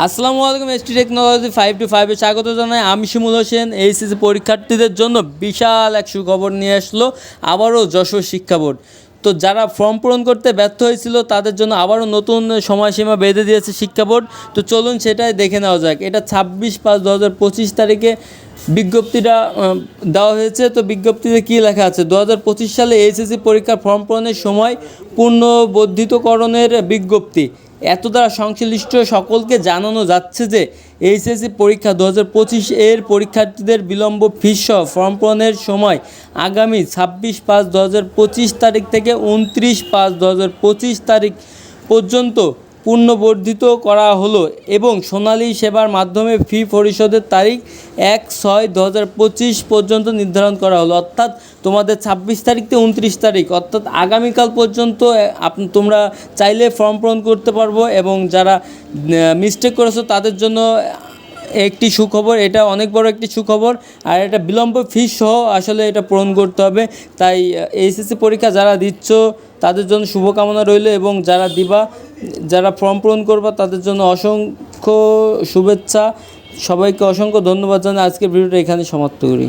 আসসালামু আলাইকুম ST technology five two ফাইভে স্বাগত জানাই। আমি শিমুল হোসেন এইচএসি পরীক্ষার্থীদের জন্য বিশাল এক সুখবর নিয়ে আসলো, আবারও যশোর শিক্ষা বোর্ড। তো যারা ফর্ম পূরণ করতে ব্যর্থ হয়েছিল, তাদের জন্য আবারও নতুন সময়সীমা বেঁধে দিয়েছে শিক্ষা বোর্ড। তো চলুন সেটাই দেখে নেওয়া যাক। এটা ছাব্বিশ পাঁচ দু হাজার পঁচিশ তারিখে বিজ্ঞপ্তিটা দেওয়া হয়েছে। তো বিজ্ঞপ্তিতে কী লেখা আছে? দু হাজার পঁচিশ সালে এইচএসসি পরীক্ষার ফর্ম পূরণের সময় পুনর্বর্ধিতকরণের বিজ্ঞপ্তি। এত দ্বারা সংশ্লিষ্ট সকলকে জানানো যাচ্ছে যে এইচএসসি পরীক্ষা দু হাজার পঁচিশ এর পরীক্ষার্থীদের বিলম্ব ফিস ফর্ম পূরণের সময় আগামী ছাব্বিশ পাঁচ দু তারিখ থেকে উনত্রিশ পাঁচ দু তারিখ পর্যন্ত পুনর্বর্ধিত করা হলো এবং সোনালী সেবার মাধ্যমে ফি পরিশোধের তারিখ এক ছয় দু পঁচিশ পর্যন্ত নির্ধারণ করা হলো। অর্থাৎ তোমাদের ছাব্বিশ তারিখ থেকে উনত্রিশ তারিখ, অর্থাৎ আগামীকাল পর্যন্ত তোমরা চাইলে ফর্ম পূরণ করতে পারব এবং যারা মিস্টেক করেছ তাদের জন্য একটি সুখবর, এটা অনেক বড় একটি সুখবর, আর এটা বিলম্ব ফিস সহ আসলে এটা পূরণ করতে হবে। তাই এইচএসসি পরীক্ষা যারা দিচ্ছ তাদের জন্য শুভকামনা রইল এবং যারা দিবা যারা ফর্ম পূরণ করবা, তাদের জন্য অসংখ্য শুভেচ্ছা। সবাইকে অসংখ্য ধন্যবাদ জানাই। আজকের ভিডিওটা এখানে সমাপ্ত করি।